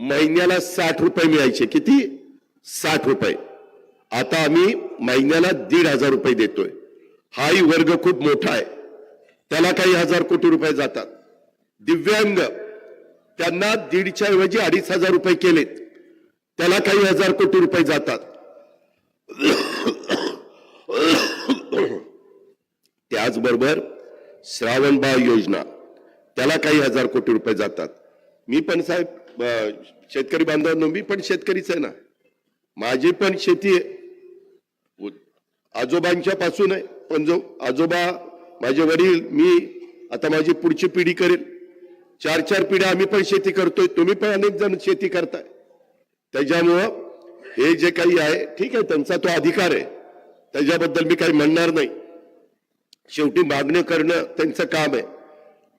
महिन्याला साठ रुपये मिळायचे. किती? साठ रुपये. आता आम्ही महिन्याला दीड हजार रुपये देतोय. हाही वर्ग खूप मोठा आहे. त्याला काही हजार कोटी रुपये जातात. दिव्यांग त्यांना दीडच्या ऐवजी अडीच हजार रुपये केलेत. त्याला काही हजार कोटी रुपये जातात. त्याचबरोबर श्रावणबाळ योजना. त्याला काही हजार कोटी रुपये जातात. मी पण साहेब शेतकरी बांधवांनो मी पण शेतकरीच आहे ना. माझी पण शेती आहे. आजोबांच्या पासून आहे. पण जो आजोबा माझे वडील मी आता माझी पुढची पिढी करेल. चार चार पिढ्या आम्ही पण शेती करतोय. तुम्ही पण अनेक जण शेती करताय. त्याच्यामुळं हे जे काही आहे ठीक आहे त्यांचा तो अधिकार आहे. त्याच्याबद्दल मी काही म्हणणार नाही. शेवटी मागणं करणं त्यांचं काम आहे.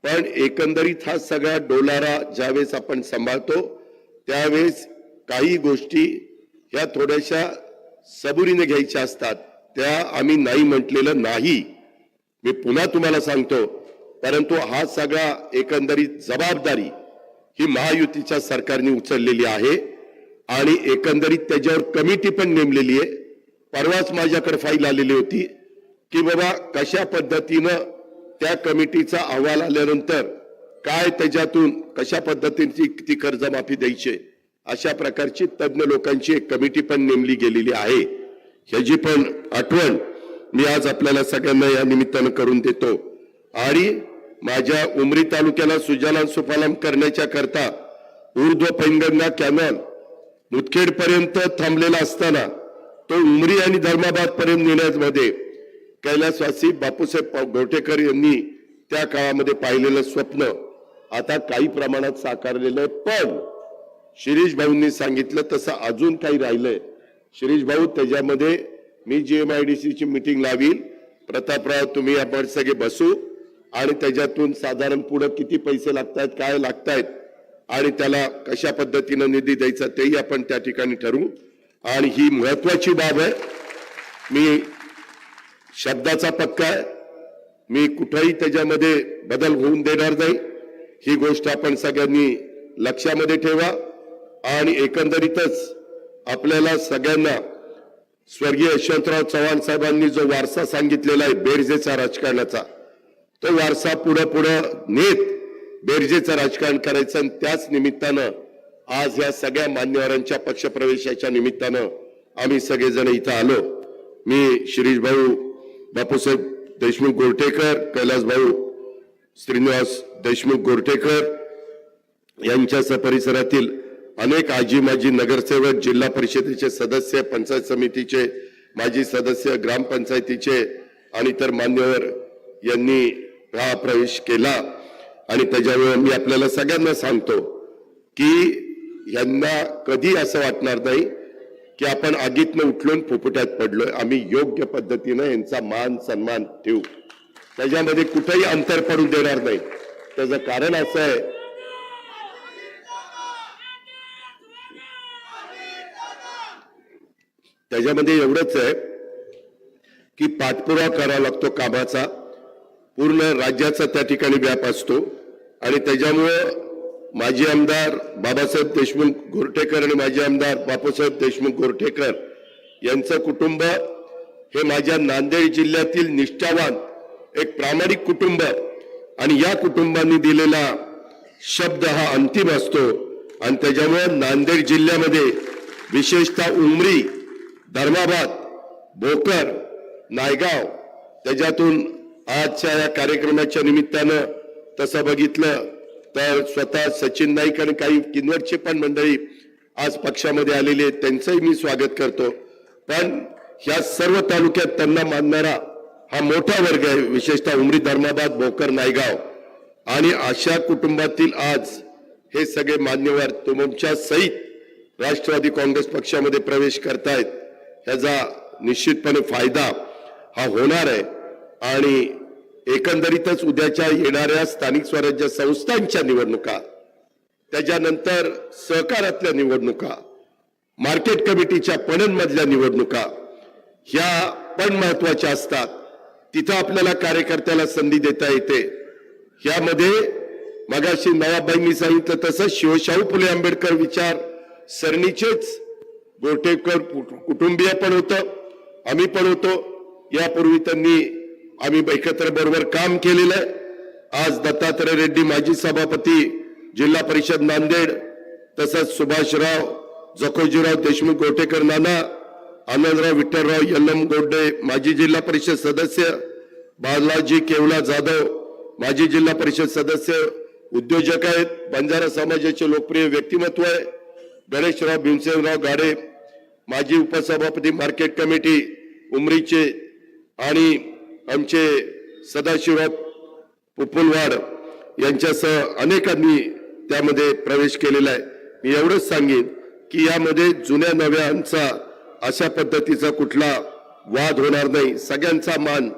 पण एकंदरीत हा सगळा डोलारा ज्यावेळेस आपण सांभाळतो त्यावेळेस काही गोष्टी ह्या थोड्याशा सबुरीने घ्यायच्या असतात. त्या आम्ही नाही म्हटलेलं नाही. मी पुन्हा तुम्हाला सांगतो परंतु हा सगळा एकंदरीत जबाबदारी ही महायुतीच्या सरकारने उचललेली आहे आणि एकंदरीत त्याच्यावर कमिटी पण नेमलेली आहे. परवाच माझ्याकडे फाईल आलेली होती की बाबा कशा पद्धतीनं त्या कमिटीचा अहवाल आल्यानंतर काय त्याच्यातून कशा पद्धतीची किती कर्जमाफी द्यायची? अशा प्रकारची तज्ज्ञ लोकांची एक कमिटी पण नेमली गेलेली आहे. ह्याची पण आठवण मी आज आपल्याला सगळ्यांना या निमित्तानं करून देतो. आणि माझ्या उमरी तालुक्याला सुजलाम सुफलाम करण्याच्या करता ऊर्ध्व पैनगंगा कॅनल मुदखेड पर्यंत थांबलेला असताना तो उमरी आणि धर्माबाद पर्यंत नेण्यामध्ये कैलासवासी बापूसाहेब गोटेकर यांनी त्या काळामध्ये पाहिलेलं स्वप्न आता काही प्रमाणात साकारलेलं आहे. पण शिरीष भाऊंनी सांगितलं तसं अजून काही राहिलंय. शिरीष भाऊ त्याच्यामध्ये मी जीएमआयडीसी ची मिटिंग लावील प्रतापराव तुम्ही आपण सगळे बसू. आणि त्याच्यातून साधारण पुढे किती पैसे लागतायत काय लागतायत आणि त्याला कशा पद्धतीनं निधी द्यायचा तेही आपण त्या ठिकाणी ठरवू. आणि ही महत्वाची बाब आहे. मी शब्दाचा पक्का आहे मी कुठंही त्याच्यामध्ये बदल होऊन देणार नाही. ही गोष्ट आपण सगळ्यांनी लक्षामध्ये ठेवा आणि एकंदरीतच आपल्याला सगळ्यांना स्वर्गीय यशवंतराव चव्हाण साहेबांनी जो वारसा सांगितलेला आहे बेरजेचा राजकारणाचा तो वारसा पुढं पुढं नेत बेरजेचं राजकारण करायचं आणि त्याच निमित्तानं आज या सगळ्या मान्यवरांच्या पक्षप्रवेशाच्या निमित्तानं आम्ही सगळेजण इथं आलो. मी शिरीष भाऊ बापूसाहेब देशमुख गोरटेकर कैलास भाऊ श्रीनिवास देशमुख गोरटेकर यांच्या परिसरातील अनेक आजी माजी नगरसेवक जिल्हा परिषदेचे सदस्य पंचायत समितीचे माजी सदस्य ग्रामपंचायतीचे आणि इतर मान्यवर यांनी हा प्रवेश केला. आणि त्याच्यामुळे मी आपल्याला सगळ्यांना सांगतो की यांना कधी असं वाटणार नाही की आपण आगीतनं उठलून फुफुट्यात पडलोय आम्ही योग्य पद्धतीनं यांचा मान सन्मान ठेवू. त्याच्यामध्ये कुठेही अंतर पडू देणार नाही. त्याचं कारण असं आहे त्याच्यामध्ये एवढंच आहे की पाठपुरावा करावा लागतो कामाचा. पूर्ण राज्याचा त्या ठिकाणी व्याप असतो. आणि त्याच्यामुळं माजी आमदार बाबासाहेब देशमुख गोरठेकर आणि माजी आमदार बापूसाहेब देशमुख गोरठेकर यांचं कुटुंब हे माझ्या नांदेड जिल्ह्यातील निष्ठावान एक प्रामाणिक कुटुंब आणि या कुटुंबांनी दिलेला शब्द हा अंतिम असतो. आणि त्याच्यामुळे नांदेड जिल्ह्यामध्ये विशेषतः उमरी धर्माबाद भोकर नायगाव त्याच्यातून आजच्या या कार्यक्रमाच्या निमित्तानं तसं बघितलं तर स्वतः सचिन नाईक आणि काही किनवटचे पण मंडळी आज पक्षामध्ये आलेले आहेत त्यांचंही मी स्वागत करतो. पण ह्या सर्व तालुक्यात त्यांना मानणारा हा मोठा वर्ग आहे विशेषतः उमरी धर्माबाद भोकर नायगाव. आणि अशा कुटुंबातील आज हे सगळे मान्यवर तुमच्या सहित राष्ट्रवादी काँग्रेस पक्षामध्ये प्रवेश करतायत. ह्याचा निश्चितपणे फायदा हा होणार आहे. आणि एकंदरीतच उद्याच्या येणाऱ्या स्थानिक स्वराज्य संस्थांच्या निवडणुका त्याच्यानंतर सहकारातल्या निवडणुका मार्केट कमिटीच्या पणनमधल्या निवडणुका ह्या पण महत्त्वाच्या असतात. तिथं आपल्याला कार्यकर्त्याला संधी देता येते. यामध्ये मगाशी नवाबाईंनी सांगितलं तसं शिवशाहू फुले आंबेडकर विचार सरणीचेच गोटेकर कुटुंबीय पण होतं आम्ही पण होतो. यापूर्वी त्यांनी आम्ही एकत्र बरोबर काम केलेलं आहे. आज दत्तात्रय रेड्डी माजी सभापती जिल्हा परिषद नांदेड तसंच सुभाषराव जखोजीराव देशमुख गोटेकर नाना आनंदराव विठ्ठलराव यल्लम गोड्डे माजी जिल्हा परिषद सदस्य बालाजी केवला जाधव माजी जिल्हा परिषद सदस्य उद्योजक आहेत बंजारा समाजाचे लोकप्रिय व्यक्तिमत्व आहे. गणेशराव भीमसेनराव गाडे माजी उपसभापती मार्केट कमिटी उमरीचे आणि आमचे सदाशिवराव पुपुलवाड यांच्यासह अनेकांनी त्यामध्ये प्रवेश केलेला आहे. मी एवढंच सांगेन की यामध्ये जुन्या नव्यांचा अशा पद्धतीचा कुठला वाद होणार नाही. सगळ्यांचा मान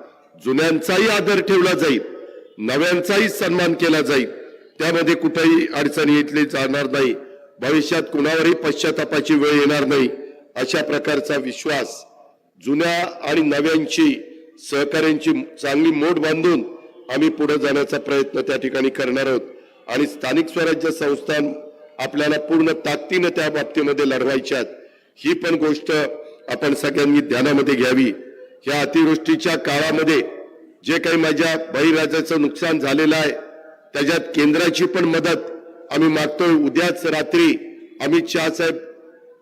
जुन्यांचाही आदर ठेवला जाईल नव्यांचाही सन्मान केला जाईल. त्यामध्ये कुठेही अडचणी येतली जाणार नाही. भविष्यात कुणावरही पश्चातापाची वेळ येणार नाही. अशा प्रकारचा विश्वास जुन्या आणि नव्यांची सहकार्यांची चांगली मोठ बांधून आम्ही पुढे जाण्याचा प्रयत्न त्या ठिकाणी करणार आहोत. आणि स्थानिक स्वराज्य संस्था आपल्याला पूर्ण ताकदीनं त्या बाबतीमध्ये लढवायच्यात ही पण गोष्ट आपण सगळ्यांनी ध्यानामध्ये घ्यावी. ह्या अतिवृष्टीच्या काळामध्ये जे काही माझ्या बळीराजाचं नुकसान झालेलं आहे त्याच्यात केंद्राची पण मदत आम्ही मागतोय. उद्याच रात्री अमित शहा साहेब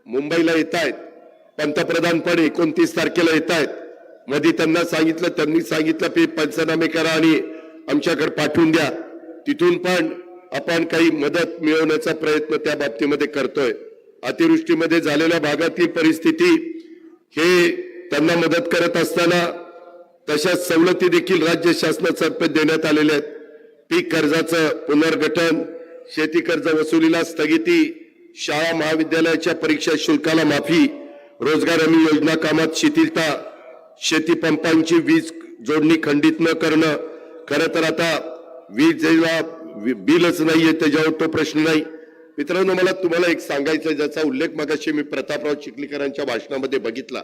मुंबईला येत आहेत. पंतप्रधान पण एकोणतीस तारखेला येत आहेत. मध्ये त्यांना सांगितलं त्यांनी सांगितलं की पंचनामे करा आणि आमच्याकडे पाठवून द्या. तिथून पण आपण काही मदत मिळवण्याचा प्रयत्न त्या बाबतीमध्ये करतोय. अतिवृष्टीमध्ये झालेल्या भागातील परिस्थिती हे त्यांना मदत करत असताना तशाच सवलती देखील राज्य शासनातर्फे देण्यात आलेल्या आहेत. पीक कर्जाचं पुनर्गठन शेती कर्ज वसुलीला स्थगिती शाळा महाविद्यालयाच्या परीक्षा शुल्काला माफी रोजगार हमी योजना कामात शिथिलता शेतीपंपांची वीज जोडणी खंडित न करणं खरं तर आता वीज जेव्हा बिलच नाहीये त्याच्यावर तो प्रश्न नाही. मित्रांनो मला तुम्हाला एक सांगायचं ज्याचा उल्लेख मगाशी मी प्रतापराव चिखलीकरांच्या भाषणामध्ये बघितला.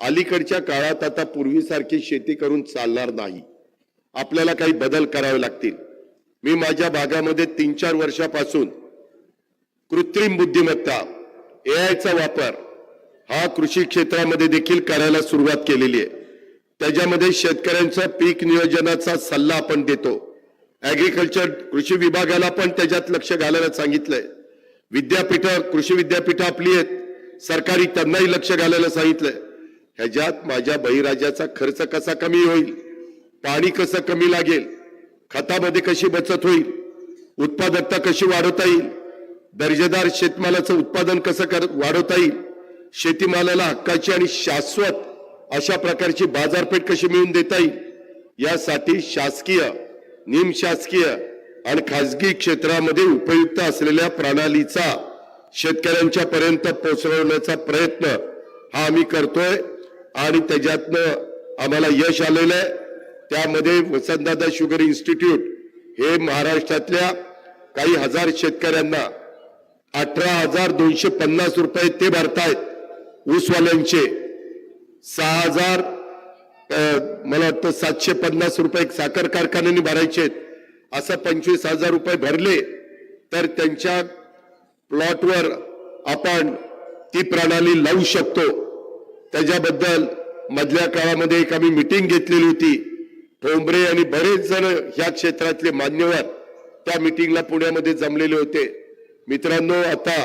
अलीकडच्या काळात आता पूर्वीसारखी शेती करून चालणार नाही. आपल्याला काही बदल करावे लागतील. मी माझ्या भागामध्ये तीन चार वर्षापासून कृत्रिम बुद्धिमत्ता एआयचा वापर हा कृषी क्षेत्रामध्ये देखील करायला सुरुवात केलेली आहे. त्याच्यामध्ये शेतकऱ्यांचा पीक नियोजनाचा सल्ला आपण देतो. ऍग्रिकल्चर कृषी विभागाला पण त्याच्यात लक्ष घालायला सांगितलंय. विद्यापीठ कृषी विद्यापीठ आपली आहेत. सरकारी त्यांनाही लक्ष घालायला सांगितलंय. ह्याच्यात माझ्या बहिराजाचा खर्च कसा कमी होईल? पाणी कसं कमी लागेल? खतामध्ये कशी बचत होईल? उत्पादकता कशी वाढवता येईल? दर्जेदार शेतमालाचं उत्पादन कसं कर वाढवता येईल? शेतीमालाला हक्काची आणि शाश्वत अशा प्रकारची बाजारपेठ कशी मिळवून देता येईल? यासाठी शासकीय निमशासकीय आणि खासगी क्षेत्रामध्ये उपयुक्त असलेल्या प्रणालीचा शेतकऱ्यांच्या पर्यंत पोहोचवण्याचा प्रयत्न हा आम्ही करतोय आणि त्याच्यातनं आम्हाला यश आलेलं आहे. त्यामध्ये वसंतदादा शुगर इन्स्टिट्यूट हे महाराष्ट्रातल्या काही हजार शेतकऱ्यांना अठरा हजार दोनशे पन्नास रुपये ते भरतायत. ऊसवाल्यांचे सहा हजार मला वाटतं सातशे पन्नास रुपये साखर कारखान्यांनी भरायचे आहेत. असं पंचवीस हजार रुपये भरले तर त्यांच्या प्लॉटवर आपण ती प्रणाली लावू शकतो. त्याच्याबद्दल मधल्या काळामध्ये एक आम्ही मिटिंग घेतलेली होती. ठोंबरे आणि बरेच जण ह्या क्षेत्रातले मान्यवर त्या मिटिंगला पुण्यामध्ये जमलेले होते. मित्रांनो आता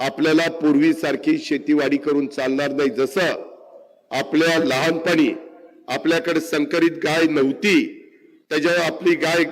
आपल्याला पूर्वीसारखी शेतीवाडी करून चालणार नाही. जसं आपल्या लहानपणी आपल्याकडे संकरित गाय नव्हती त्याच्यावर आपली गाय